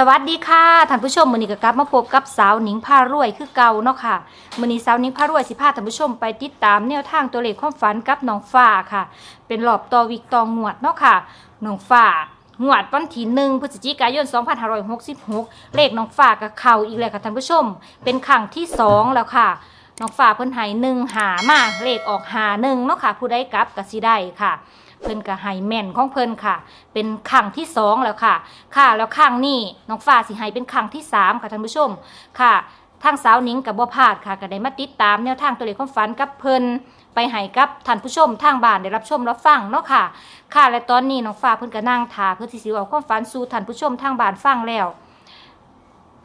สวัสดีค่ะท่านผู้ชมมือนี้ก็กลับมาพบกับสาวหนิงพารวยคือเก่าเนาะค่ะมือนี้สาวหนิงพารวยสิพาท่านผู้ชมไปติดตามแนวทางตัวเลขความฝันกับน้องฟ้าค่ะ เป็นรอบต่อวิกต่องวดเนาะค่ะน้องฟ้างวดวันที่หนึ่งพฤศจิกายน 2566 เลขน้องฟ้ากับเข้าอีกแล้วค่ะท่านผู้ชม เป็นครั้งที่สองแล้วค่ะน้องฟ้าเพิ่นให้หนึ่งหามาเลขออกหาหนึ่งเนาะค่ะผู้ใดกลับก็สิได้ค่ะ เพิ่นก็ให้แม่นของเพิ่นค่ะ เป็นครั้งที่สองแล้วค่ะ ค่ะแล้วครั้งนี้น้องฟ้าสิให้เป็นครั้งที่สามค่ะท่านผู้ชมค่ะทางสาวนิ้งกับบ่พาดค่ะก็ได้มาติดตามแนวทางตัวเลขความฝันกับเพิ่นไปให้กับท่านผู้ชมทางบ้านได้รับชมรับฟังเนาะค่ะ ค่ะและตอนนี้น้องฟ้าเพิ่นก็นั่งท่าเพื่อที่สิเอาความฝันสู่ท่านผู้ชมทางบ้านฟังแล้ว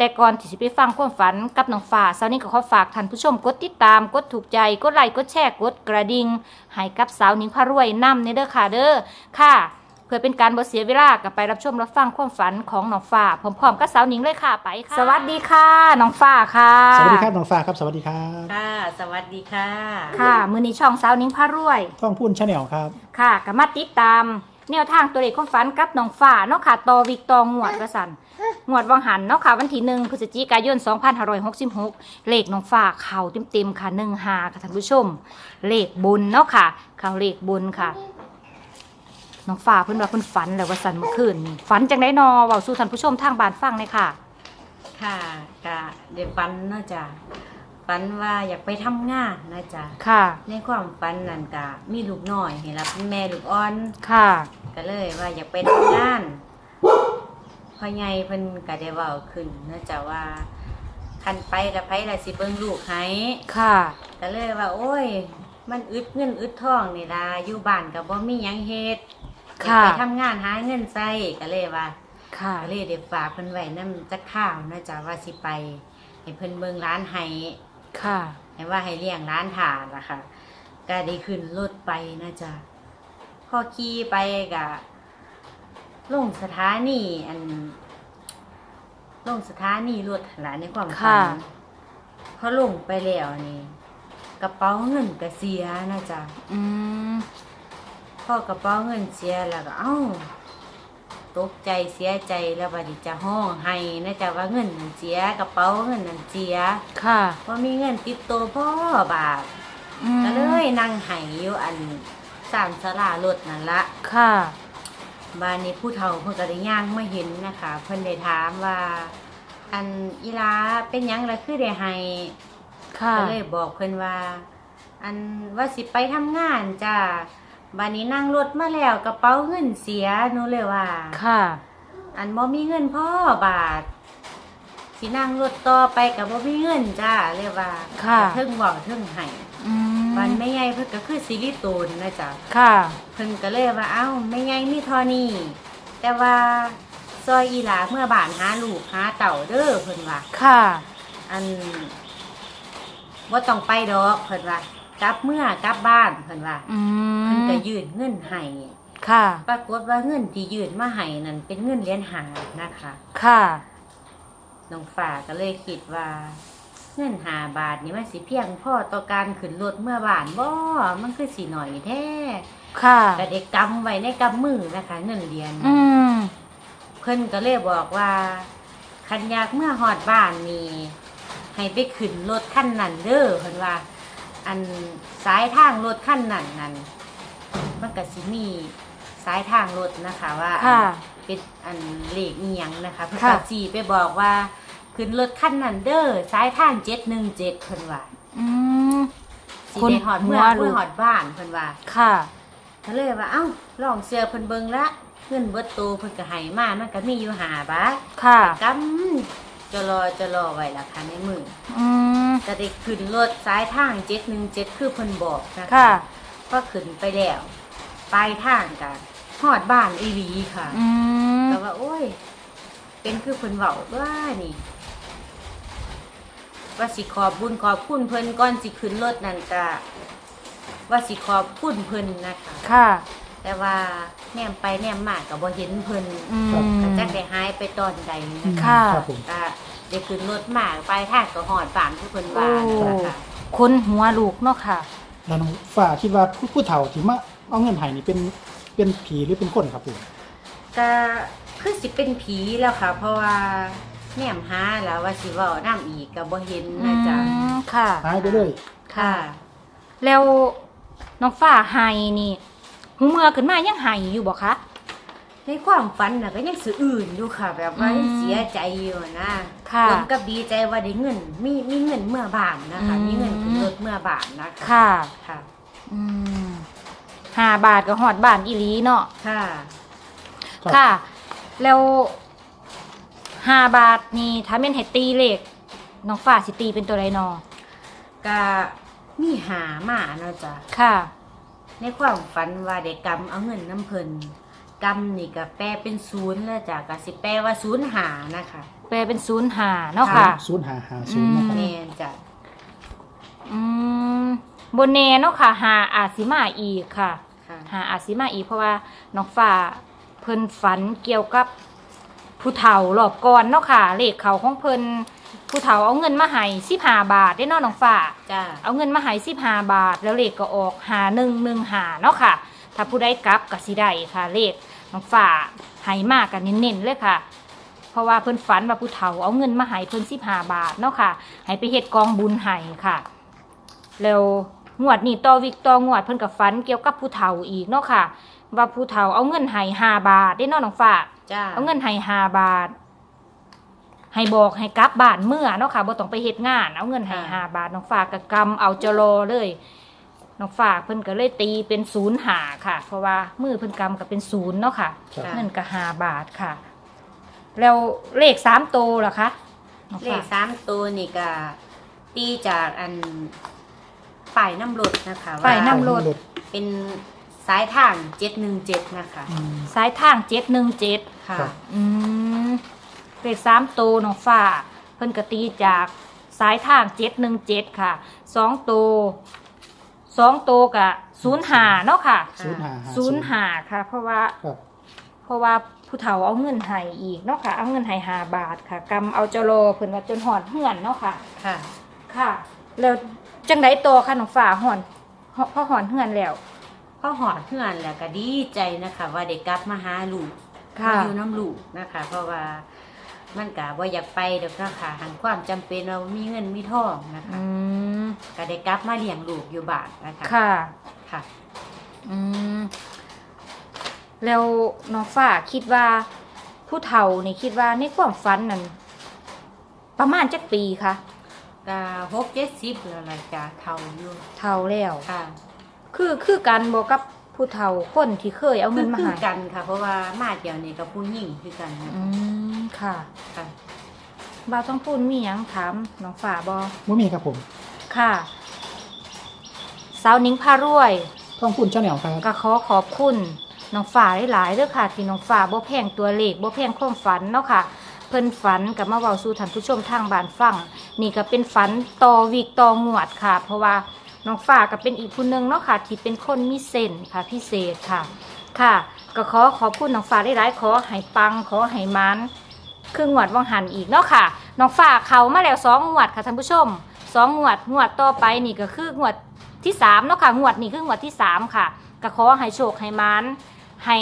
แต่ก่อนที่จะไปฟังความฝันกับน้องฟ้าสาวนี้ก็ขอฝากท่านผู้ชมกดติดตามกดถูกใจกดไลค์กดแชร์กดกระดิ่งให้กับสาวหนิงพารวยนำในเด้อค่ะเด้อค่ะ เพื่อเป็นการบ่เสียเวลากับไปรับชมรับฟังความฝันของน้องฟ้าพร้อมๆกับสาวหนิงเลยค่ะไปค่ะ สวัสดีค่ะน้องฟ้าค่ะ สวัสดีครับน้องฟ้าครับสวัสดีครับค่ะ สวัสดีค่ะ ค่ะ มือนี้ช่องสาวหนิงพารวย ต้องพูนชาแนลครับ ค่ะก็มาติดตาม แนวทางตัวเลขความฝันกับน้องฟ้าเนาะค่ะต่อวิกตองวดประสันงวดวังหันเนาะค่ะวันที่หนึ่งพฤศจิกายน 2566 เลขน้องฟ้าเข่าเต็มๆค่ะหนึ่งหาค่ะท่านผู้ชม เลขบุญเนาะค่ะเข่าเลขบุญค่ะน้องฟ้าเพิ่นว่าเพิ่นฝันแล้วว่าสันเมื่อคืนนี่ฝันจังได้นอเว้าสู่ท่านผู้ชมทางบ้านฟังเลยค่ะ ค่ะกะเดี๋ยวฝันเนาะจ้ะ ฝันว่าอยากไปทำงานนะจ๊ะค่ะ ในความฝันนั่นกะมีลูกน้อยเห็นรับเป็นแม่ลูกอ่อนค่ะ ก็เลยว่าอยากไปทำงานพ่อใหญ่เพิ่นก็ได้เว้าขึ้นเนาะจ้ะว่าคันไปกับไผล่ะสิเบิ่งลูกให้ค่ะ ก็เลยว่า โอ้ย มันอึดเงินอึดทองนี่ล่ะอยู่บ้านก็บ่มีหยังเฮ็ดอยากค่ะไปทำงานหาเงินใช้ก็เลยว่า ค่ะ ก็เลยได้ฝากเพิ่นไว้นำจักข้าวนะจ๊ะว่าสิไปให้เพิ่นเบิ่งร้านให้ ค่ะ ให้ว่าให้เลี้ยงร้านถานล่ะค่ะก็ได้ขึ้นรถไปนะจ๊ะพอขี่ไปก็ลงสถานีอันลงสถานีรถหลานในความฝัค่ะนพอลงไปแล้วนี่ กระเป๋าเงินก็เสียนะจ๊ะอืมพ่อกระเป๋าเงินเสียแล้วก็เอ้า ตกใจเสียใจแล้วบัดนี้จะห้องให้นะจ๊ะว่าเงินนั่นเสียกระเป๋าเงินนั่นเสียค่ะว่ามีเงินติดตัวพ่อบาทอืมก็เลยนั่งไห้อยู่อันสามสลารถนั่นละค่ะ บ้านนี้ผู้เฒ่าเพิ่นก็ได้ย่างมาเห็นนะคะเพิ่นได้ถามว่า อันอีลาเป็นหยังล่ะคือได้ให้ ค่ะ ก็เลยบอกเพิ่นว่า อันว่าสิไปทำงานจ้า บ้านนี้นั่งรถมาแล้วกระเป๋าเงินเสียหนูเลยว่า ค่ะ อันบ่มีเงินพ่อบาทสินั่งรถต่อไปกับบ่มีเงินจ้าเลยว่าค่ะ เทิงบอกเทิงให้อืมวันแม่ใหญ่เพิ่นก็คือซิลิโตนนะจ๊ะค่ะ เพิ่นก็เลยว่าเอ้าแม่ใหญ่มีเทอนี้แต่ว่าซอยอีหลาเมื่อบ้านหาลูกหาเต่าเด้อเพิ่นว่า ค่ะ อันว่าต้องไปดอกเพิ่นว่ากลับเมื่อกลับบ้านเพิ่นว่า อืเพิ่นม ก็ยื่นเงินให้ค่ะ ปรากฏว่าเงินที่ยื่นมาให้นั่นเป็นเงินเหรียญหานะคะค่ะน้องฝ่าก็เลยคิดว่า เงินหาบาทนี่มันสิเพียงพอต่อการขึ้นรถเมื่อบ้านบ่มันคือสิหน่อยแท้ค่ะก็ได้กำไว้ในกำมือนะคะ เงินเหรียญอืมเพิ่นก็เลยบอกว่าคันอยากเมื่อหอดบ้านนี่ให้ไปขึ้นรถขั้นนั้นเด้อเพิ่นว่า อันสายทางรถขั้นนั้นนั้น มันก็สิมีสายทางรถนะคะว่าค่ะ เป็นอันเลขอีหยังนะคะเพิ่นค่ะก็จีไปบอกว่าขึ้นรถขั้นนั้นเด้อสายทางเจ็ดหนึ่งเจ็ดเพิ่นว่าอืมสิคนได้หอดเมื่อหัวลูก เมื่อหอดบ้านเพิ่นว่า ค่ะ ก็เลยว่าเอ้าลองเสื้อเพิ่นเบิ่งละเงินเบิดโตเพิ่นก็ให้มามันก็มีอยู่หาบาทค่ะ กำจะรอจะรอไว้ละค่ะในมืออืม ก็ได้ขึ้นรถสายทาง717คือเพิ่นบอกนะค่ะ ก็ขึ้นไปแล้ว ปลายทางกันฮอดบ้านอีหลีค่ะอืมก็ว่าโอ้ย เป็นคือเพิ่นเว้าว่านี่ว่าสิขอบบุญขอบคุณเพิ่นก่อนสิขึ้นรถนั่นก็ว่าสิขอบคุณเพิ่นนะคะ ค่ะ แต่ว่าแนมไปแนมมาก็บ่เห็นเพิ่นอืม ก็จักได้หายไปตอนใดนะคะค่ะครับผมก็ได้ขึ้นรถมาไปลายทางก็หอดบ้านผู้เพิ่นว่าโอ้นะคะคนหัวลูกเนาะค่ะ แล้วน้องฟ้าคิดว่าผู้ผู้เฒ่าที่มา เอาเงินให้นี่เป็นเป็นผีหรือเป็นคนครับผมก็คือสิเป็นผีแล้วค่ะ เพราะว่าแม่มหาแล้วว่าสิเว้าน้ำอีกก็บ่เห็นอืนะจ๊ะมค่ะ หายไปเลยค่ะ แล้วน้องฟ้าไห้นี่หูเมื่อขึ้นมายังไห้อยู่บ่คะ ในความฝันน่ะก็ยังสะอื่นอยู่ค่ะ แบบว่าอืมยังเสียใจอยู่นะค่ะ รวมกับดีใจว่าได้เงิน มีมีเงินเมื่อบานนะคะอืมมีเงินขึ้นรถเมื่อบานนะคะค่ะ ค่ะ อืม ห้าบาทก็หอดบ้านอีหลีเนาะค่ะ ครับ ค่ะ แล้วห้าบาทนี่ถ้าเป็นให้ตีเลขน้องฟ้าสิตีเป็นตัวไรนอก็มีหามาเนาะจ๊ะค่ะ ในความฝันว่าได้กำเอาเงินน้ำเพิ่นกำนี่ก็แปลเป็นศูนย์แล้วจ้ะก็สิแปลว่าศูนย์หานะคะแปลเป็นศูนย์หาเนาะค่ะ ศูนย์หาหาศูนย์นะครับแม่นจ้ะอืม บนแน่เนาะค่ะหาอาจสิมาอีกค่ะ ค่ะ หาอาจสิมาอีกเพราะว่าน้องฟ้าเพิ่นฝันเกี่ยวกับผู้เฒ่ารอบก่อนเนาะค่ะ เลขเขาของเพิ่นผู้เฒ่าเอาเงินมาให้สิบห้าบาทได้เนาะน้องฟ้า จ้ะเอาเงินมาให้สิบห้าบาท แล้วเลขก็ออกหาหนึ่งหนึ่งหาเนาะค่ะ ถ้าผู้ใดกลับก็สิได้ค่ะเลขน้องฟ้าให้มากกันเน้นๆเลยค่ะ เพราะว่าเพิ่นฝันว่าผู้เฒ่าเอาเงินมาให้เพิ่นสิบห้าบาทเนาะค่ะให้ไปเฮ็ดกองบุญให้ค่ะ แล้ว งวดนี้ต่อวิกต่องวดเพิ่นกับฝันเกี่ยวกับผู้เฒ่าอีกเนาะค่ะ ว่าผู้เฒ่าเอาเงินให้ห้าบาทได้เนาะน้องฟ้าจ้ะเอาเงินให้ห้าบาท ให้บอกให้กลับบ้านเมื่อเนาะค่ะบ่ต้องไปเฮ็ดงาน เอาเงินให้ห้าบาทน้องฝากกะกำเอาจรอเลยน้องฝากเพิ่นก็เลยตีเป็นศูนย์หาค่ะ เพราะว่ามือเพิ่นกำก็เป็นศูนย์เนาะค่ะครับ เงินก็ห้าบาทค่ะ แล้วเลขสามโตวล่ะคะน้องเลฝาขสามตัวนี่ก็ตีจากอัน ป้ายน้ำรถนะคะป้ายว่าน้ำรถ เป็นสายทางเจ็ดหนึ่งเจ็ดนะคะอืม สายทางเจ็ดหนึ่งเจ็ดค่ะ ครับ อืมเลขสามโตวน้องฟ้า เพิ่นก็ตีจากสายทางเจ็ดหนึ่งเจ็ดค่ะสองโตวสองโตวกับศูนย์หาเนาะค่ะศูนย์หาหาศูนย์หาค่ะ เพราะว่า ครับเพราะว่าผู้เฒ่าเอาเงินให้อีกเนาะค่ะ เอาเงินให้หาบาทค่ะกำเอาเจโลเพิ่นว่าจนหอดเหือนเนาะค่ะ ค่ะ ค่ะ แล้ว จังไดโตค่ะน้องฝ่าหอนหพอหอนเหือนแล้ว พ่อหอดเพื่อนแล้วก็ดีใจนะคะ ว่าได้กลับมาหาลูกค่ะ มาอยู่น้ำลูกนะคะ เพราะว่ามันกะว่าอยากไปเดี๋ยวนะคะหันความจำเป็นเรามีเงินมีทองนะคะอืมก็ได้กลับมาเลี้ยงลูกอยู่บ้านนะคะค่ะ ค่ะ อืมแล้วน้องฝ่าคิดว่าผู้เฒ่านี่คิดว่าในความฝันนั่นประมาณจักปีคะ ก็หกเจ็ดสิบแล้วล่ะจ้ะเท่าอยู่เฒ่าแล้ว ค่ะคือคือกันบอกกับผู้เฒ่าคนที่เคยเอาเงินมาคือให้กันค่ะ เพราะว่ามาเดี๋ยวนี้กับผู้หญิงคือกันนะอืมค่ะค่ะบ่าวต้องพูดมีหยังถามน้องฝ่าบอไม่มีครับผมค่ะ สาวนิ้งพารวย ต้องพูดชาแนลครับ ก็ขอขอบคุณน้องฝ่าหลายๆเด้อค่ะ ที่น้องฝ่าบ่แพงตัวเลขบ่แพงความฝันเนาะค่ะเพิ่นฝันกับมาเว้าสู่ท่านผู้ชมทางบ้านฟังนี่ก็เป็นฝันต่อวีกต่องวดค่ะ เพราะว่าน้องฝ่าก็เป็นอีกผู้หนึงเนาะค่ะที่เป็นคนมีเส้นค่ะพิเศษค่ะ ค่ะ ก็ขอขอบคุณน้องฝ่าหลายๆขอให้ปังขอให้มันคืองวดวังหันอีกเนาะค่ะน้องฝ่าเขามาแล้วสองงวดค่ะท่านผู้ชมสองงวดงวดต่อไปนี่ก็คืองวดที่สามเนาะค่ะงวดนี้คืองวดที่สามค่ะก็ขอให้โชคให้มันให้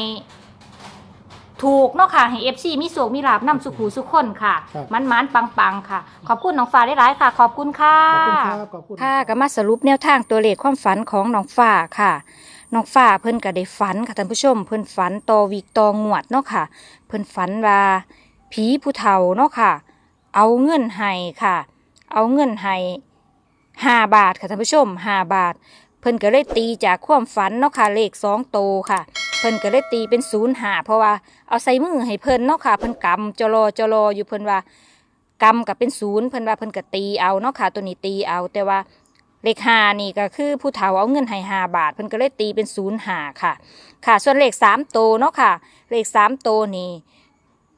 ถูกเนาะค่ะให้เอฟซีมีโศกมีลาบนำสุขหูสุขคนค่ะครับ มันมันปังปังๆค่ะ ขอบคุณน้องฟ้าได้หลายๆค่ะ ขอบคุณค่ะ ขอบคุณครับขอบคุณ ค่ะก็มาสรุปแนวทางตัวเลขความฝันของน้องฟ้าค่ะน้องฟ้าเพิ่นก็ได้ฝันค่ะท่านผู้ชม เพิ่นฝันต่อวีกต่องวดเนาะค่ะ เพิ่นฝันว่าผีผู้เฒ่าเนาะค่ะ เอาเงินให้ค่ะ เอาเงินให้ห้าบาทค่ะท่านผู้ชมห้าบาท เพิ่นก็เลยตีจากความฝันเนาะค่ะเลขสองโตวค่ะ เพิ่นก็เลยตีเป็นศูนย์หาเพราะว่าเอาใส่มือให้เพิ่นเนาะค่ะเพิ่นกำจรอจรออยู่เพิ่นว่ากำกับเป็นศูนย์เพิ่นว่าเพิ่นก็ตีเอาเนาะค่ะตัวนี้ตีเอาแต่ว่าเลขหานี่ก็คือผู้เฒ่าเอาเงินให้หาบาทเพิ่นก็เลยตีเป็นศูนย์หาค่ะ ค่ะ ส่วนเลขสามโตเนาะค่ะ เลขสามโตนี่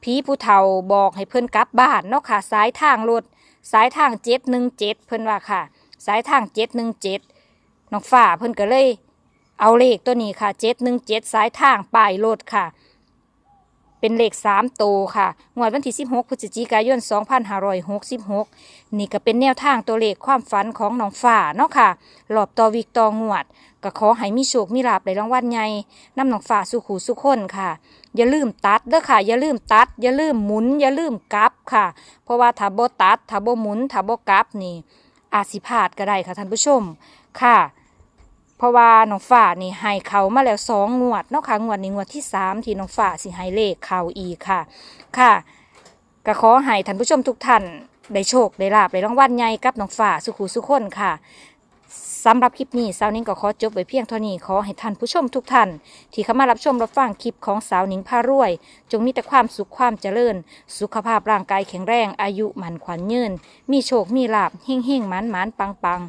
ผีผู้เฒ่าบอกให้เพิ่นกลับบ้านเนาะค่ะ สายทางรถสายทางเจ็ดหนึ่งเจ็ดเพิ่นว่าค่ะ สายทางเจ็ดหนึ่งเจ็ดน้องฝ่าเพิ่นก็เลย เอาเลขตัวนี้ค่ะเจ็ดหนึ่งเจ็ดสายทางป้ายรถค่ะ เป็นเลขสามโตวค่ะงวดวันที่สิบหกพฤศจิกายนสองพันห้าร้อยหกสิบหกนี่ก็เป็นแนวทางตัวเลขความฝันของน้องฝ่าเนาะค่ะหลอบต่อวิกต่องวด ก็ขอให้มีโชคมีลาภในรางวัลใหญ่นำน้องฝ่าสุขูสุขคนค่ะ อย่าลืมตัดเด้อค่ะ อย่าลืมตัด อย่าลืมหมุน อย่าลืมกลับค่ะ เพราะว่าถ้าบ่ตัดถ้าบ่หมุนถ้าบ่กลับนี่อาจสิพลาดก็ได้ค่ะท่านผู้ชมค่ะ เพราะว่าน้องฝ่านี่ให้เขามาแล้วสองงวดเนาะค่ะงวดนี้งวดที่สามที่น้องฝ่าสิให้เลขเขาอีกค่ะ ค่ะก็ขอให้ท่านผู้ชมทุกท่านได้โชคได้ลาบได้รางวัลใหญ่กับน้องฝ่าสุขุสุขคนค่ะ สำหรับคลิปนี้สาวนิ้งก็ขอจบไว้เพียงเท่านี้ขอให้ท่านผู้ชมทุกท่าน ที่เข้ามารับชมรับฟังคลิปของสาวนิงพารวย จงมีแต่ความสุขความเจริญ สุขภาพร่างกายแข็งแรง อายุมันขวัญยืน มีโชคมีลาบเฮ่งเฮ่งมันมันปังปัง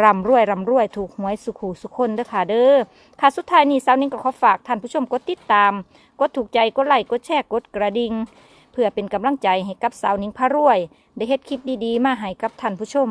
ร่ำรวยร่ำรวยถูกหวยสุขูสุขคนเด้อค่ะเด้อค่ะสุดท้ายนี้สาวนิงก็ขอฝากท่านผู้ชมกดติดตาม กดถูกใจกดไลค์กดแชร์กดกระดิ่งเพื่อเป็นกำลังใจให้กับสาวนิงพารวย ได้เฮ็ดคลิปดีๆ มาให้กับท่านผู้ชม